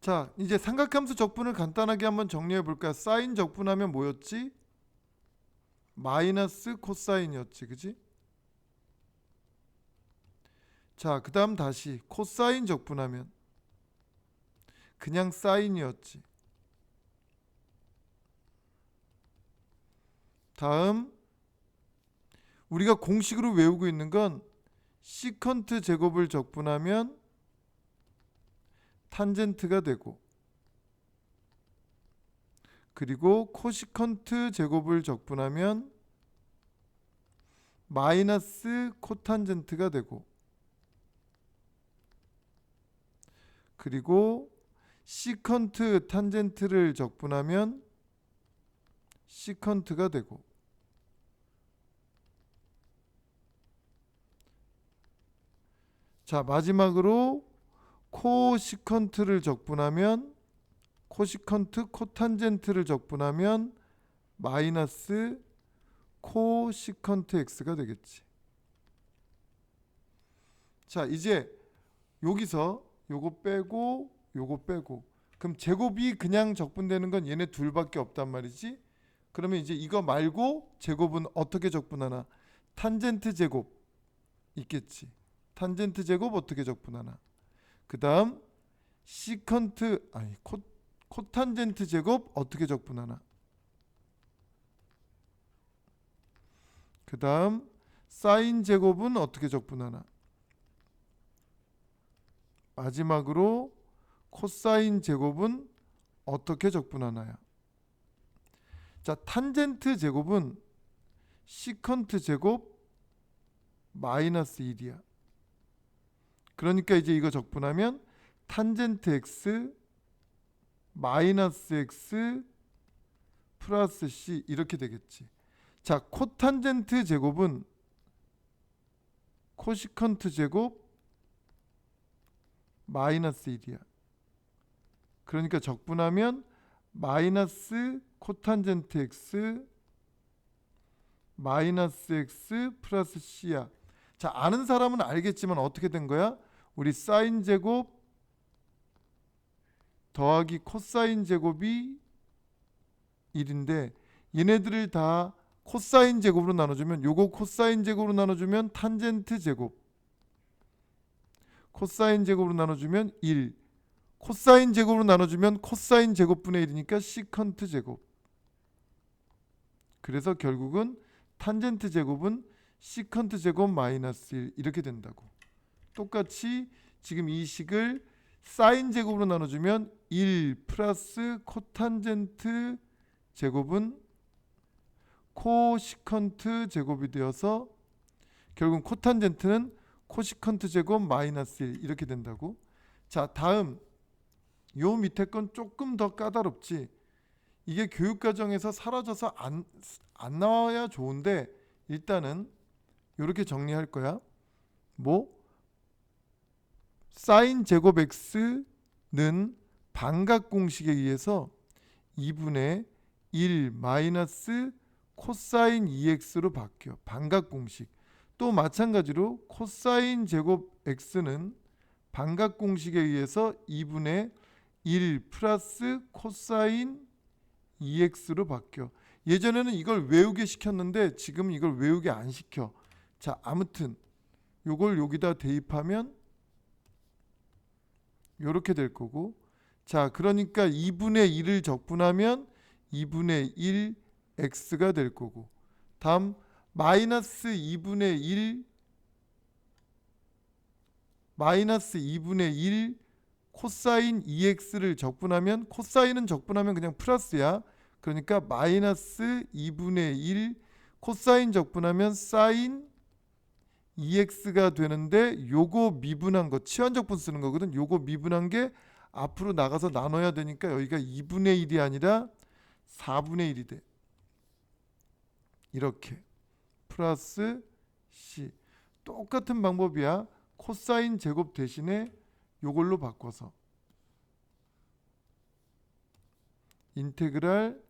자, 이제 삼각함수 적분을 간단하게 한번 정리해 볼까요? 사인 적분하면 뭐였지? 마이너스 코사인이었지, 그지? 자, 그 다음 다시 코사인 적분하면 그냥 사인이었지. 다음 우리가 공식으로 외우고 있는 건 시컨트 제곱을 적분하면 탄젠트가 되고 그리고 코시컨트 제곱을 적분하면 마이너스 코탄젠트가 되고 그리고 시컨트 탄젠트를 적분하면 시컨트가 되고 자 마지막으로 코시컨트를 적분하면 코시컨트 코탄젠트를 적분하면 마이너스 코시컨트 x가 되겠지. 자 이제 여기서 요거 빼고 요거 빼고 그럼 제곱이 그냥 적분되는 건 얘네 둘밖에 없단 말이지. 그러면 이제 이거 말고 제곱은 어떻게 적분하나? 탄젠트 제곱 있겠지. 탄젠트 제곱 어떻게 적분하나? 그다음 시컨트 아니 코 코탄젠트 제곱 어떻게 적분하나? 그다음 사인 제곱은 어떻게 적분하나? 마지막으로 코사인 제곱은 어떻게 적분하나요? 자, 탄젠트 제곱은 시컨트 제곱 마이너스 1이야. 그러니까 이제 이거 적분하면 탄젠트 x 마이너스 x 플러스 c 이렇게 되겠지. 자, 코탄젠트 제곱은 코시컨트 제곱 마이너스 1이야. 그러니까 적분하면 마이너스 코탄젠트 x 마이너스 x 플러스 c야. 자, 아는 사람은 알겠지만 어떻게 된 거야? 우리 사인 제곱 더하기 코사인 제곱이 1인데 얘네들을 다 코사인 제곱으로 나눠주면 요거 코사인 제곱으로 나눠주면 탄젠트 제곱. 코사인 제곱으로 나눠주면 1 코사인 제곱으로 나눠주면 코사인 제곱분의 1이니까 시컨트 제곱. 그래서 결국은 탄젠트 제곱은 시컨트 제곱 마이너스 1 이렇게 된다고 똑같이 지금 이 식을 사인 제곱으로 나눠주면 1 플러스 코탄젠트 제곱은 코시컨트 제곱이 되어서 결국 코탄젠트는 코시컨트 제곱 마이너스 1 이렇게 된다고. 자 다음 요 밑에 건 조금 더 까다롭지. 이게 교육 과정에서 사라져서 안, 안 나와야 좋은데 일단은 이렇게 정리할 거야. 뭐 사인 제곱 x는 반각 공식에 의해서 2분의 1 마이너스 코사인 2x로 바뀌어. 반각 공식. 또 마찬가지로 코사인 제곱 x는 반각 공식에 의해서 2분의 1 플러스 코사인 2x로 바뀌어. 예전에는 이걸 외우게 시켰는데 지금 이걸 외우게 안 시켜. 자 아무튼 요걸 여기다 대입하면 요렇게 될 거고. 자 그러니까 2분의 1을 적분하면 2분의 1 x가 될 거고. 다음 마이너스 2분의 1 마이너스 2분의 1 코사인 2x를 적분하면 코사인은 적분하면 그냥 플러스야. 그러니까 마이너스 2분의 1 코사인 적분하면 사인 2x가 되는데 요거 미분한 거 치환적분 쓰는 거거든. 요거 미분한 게 앞으로 나가서 나눠야 되니까 여기가 2분의 1이 아니라 4분의 1이 돼. 이렇게. 플러스 c. 똑같은 방법이야. 코사인 제곱 대신에 요걸로 바꿔서. 인테그랄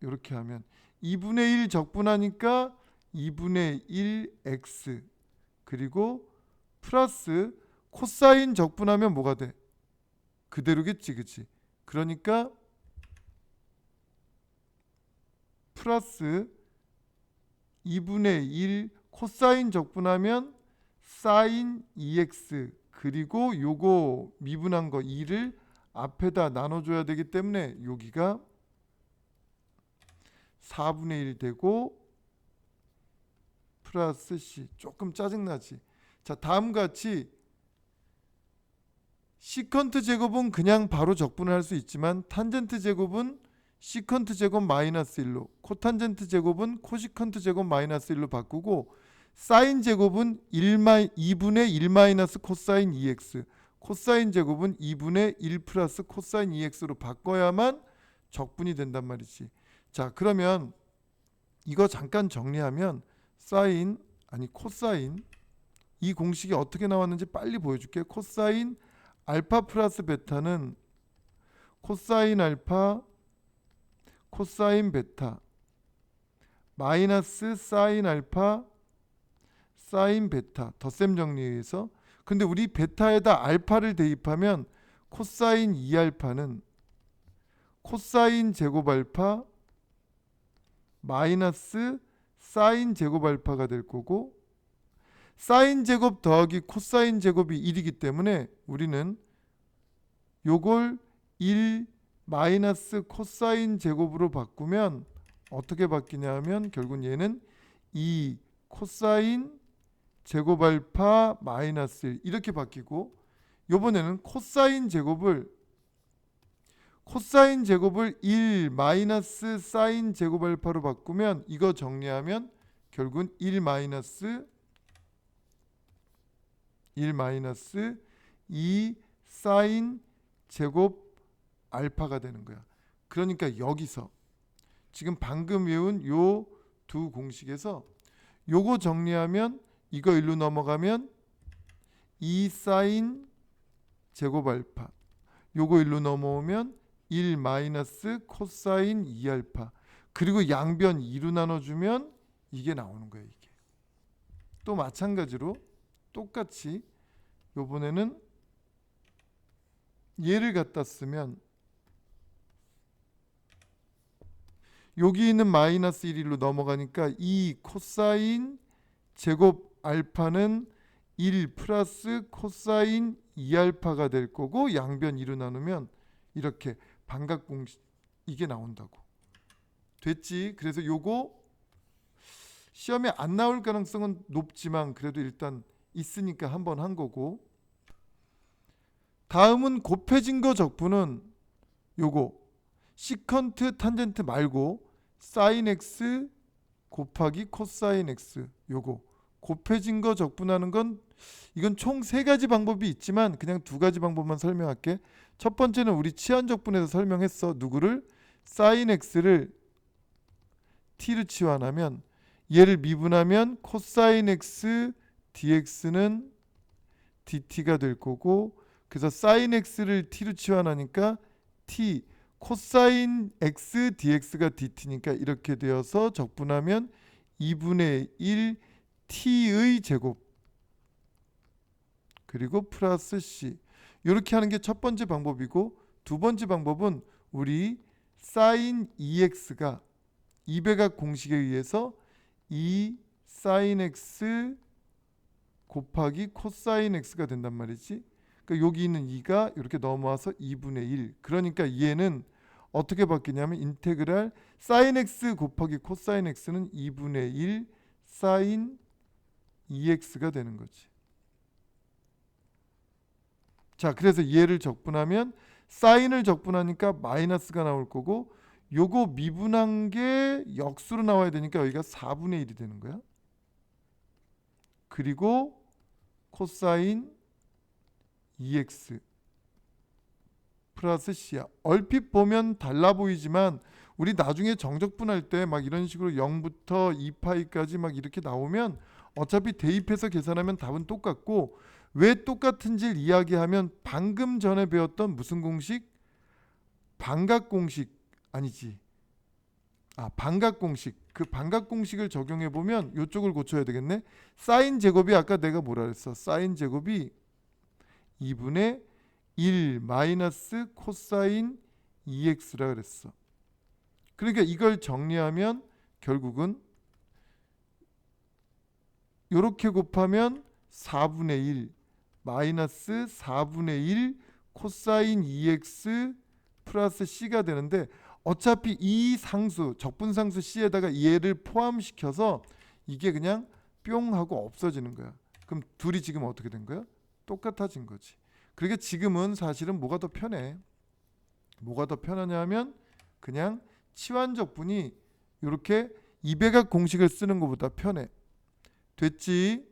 이렇게 하면 2분의 1 적분하니까 2분의 1x 그리고 플러스 코사인 적분하면 뭐가 돼? 그대로겠지 그치 그러니까 플러스 2분의 1 코사인 적분하면 사인 2x 그리고 요거 미분한 거 2를 앞에다 나눠줘야 되기 때문에 여기가 4분의 1 되고 플러스 c 조금 짜증나지. 자 다음과 같이 시컨트 제곱은 그냥 바로 적분을 할 수 있지만 탄젠트 제곱은 시컨트 제곱 마이너스 1로 코탄젠트 제곱은 코시컨트 제곱 마이너스 1로 바꾸고 사인 제곱은 1 마이, 2분의 1 마이너스 코사인 2x 코사인 제곱은 2분의 1 플러스 코사인 2x로 바꿔야만 적분이 된단 말이지. 자 그러면 이거 잠깐 정리하면 사인 아니 코사인 이 공식이 어떻게 나왔는지 빨리 보여줄게. 코사인 알파 플러스 베타는 코사인 알파 코사인 베타 마이너스 사인 알파 사인 베타. 덧셈 정리해서. 근데 우리 베타에다 알파를 대입하면 코사인 2알파는 코사인 제곱 알파 마이너스 사인 제곱 알파가 될 거고 사인 제곱 더하기 코사인 제곱이 1이기 때문에 우리는 요걸 1 마이너스 코사인 제곱으로 바꾸면 어떻게 바뀌냐 하면 결국 얘는 2 코사인 제곱 알파 마이너스 1 이렇게 바뀌고 요번에는 코사인 제곱을 코사인 제곱을 1 마이너스 사인 제곱 알파로 바꾸면 이거 정리하면 결국은 1 마이너스 1 마이너스 2 사인 제곱 알파가 되는 거야. 그러니까 여기서 지금 방금 외운 요 두 공식에서 요거 정리하면 이거 일로 넘어가면 2 사인 제곱 알파 요거 일로 넘어오면 1 마이너스 코사인 2 알파. 그리고 양변 2로 나눠주면 이게 나오는 거예요 이게. 또 마찬가지로 똑같이 요번에는 얘를 갖다 쓰면 여기 있는 마이너스 1일로 넘어가니까 이 코사인 제곱 알파는 1 플러스 코사인 2알파가 될 거고 양변 2로 나누면 이렇게 반각 공식 이게 나온다고. 됐지? 그래서 요거 시험에 안 나올 가능성은 높지만 그래도 일단 있으니까 한번 한 거고. 다음은 곱해진 거 적분은 요거 시컨트 탄젠트 말고 사인 x 곱하기 코사인 x 요거 곱해진 거 적분하는 건 이건 총 세 가지 방법이 있지만 그냥 두 가지 방법만 설명할게. 첫 번째는 우리 치환 적분에서 설명했어. 누구를 사인 x를 t로 치환하면 얘를 미분하면 코사인 x dx는 dt가 될 거고 그래서 사인 x를 t로 치환하니까 t 코사인 x dx가 dt니까 이렇게 되어서 적분하면 2분의 1 t의 제곱 그리고 플러스 c 이렇게 하는 게 첫 번째 방법이고 두 번째 방법은 우리 사인 2x가 2배각 공식에 의해서 2 사인 x 곱하기 코사인 x가 된단 말이지. 그러니까 여기 있는 2가 이렇게 넘어와서 2분의 1. 그러니까 얘는 어떻게 바뀌냐면 인테그랄 사인 x 곱하기 코사인 x는 2분의 1 사인 2x가 되는 거지. 자, 그래서 얘를 적분하면 사인을 적분하니까 마이너스가 나올 거고 요거 미분한 게 역수로 나와야 되니까 여기가 4분의 1이 되는 거야. 그리고 코사인 2x 플러스 c야. 얼핏 보면 달라 보이지만 우리 나중에 정적분할 때 막 이런 식으로 0부터 2파이까지 막 이렇게 나오면 어차피 대입해서 계산하면 답은 똑같고 왜 똑같은지를 이야기하면 방금 전에 배웠던 무슨 공식? 반각 공식 아니지. 아, 반각 공식. 그 반각 공식을 적용해 보면 이쪽을 고쳐야 되겠네. 사인 제곱이 아까 내가 뭐라 그랬어? 사인 제곱이 2분의 1 마이너스 코사인 2x라 그랬어. 그러니까 이걸 정리하면 결국은 이렇게 곱하면 4분의 1 마이너스 4분의 1 코사인 2x 플러스 c가 되는데 어차피 이 상수 적분상수 c에다가 얘를 포함시켜서 이게 그냥 뿅 하고 없어지는 거야. 그럼 둘이 지금 어떻게 된 거야? 똑같아진 거지. 그러니까 지금은 사실은 뭐가 더 편해? 뭐가 더 편하냐면 그냥 치환적분이 이렇게 이배각 공식을 쓰는 것보다 편해. 됐지?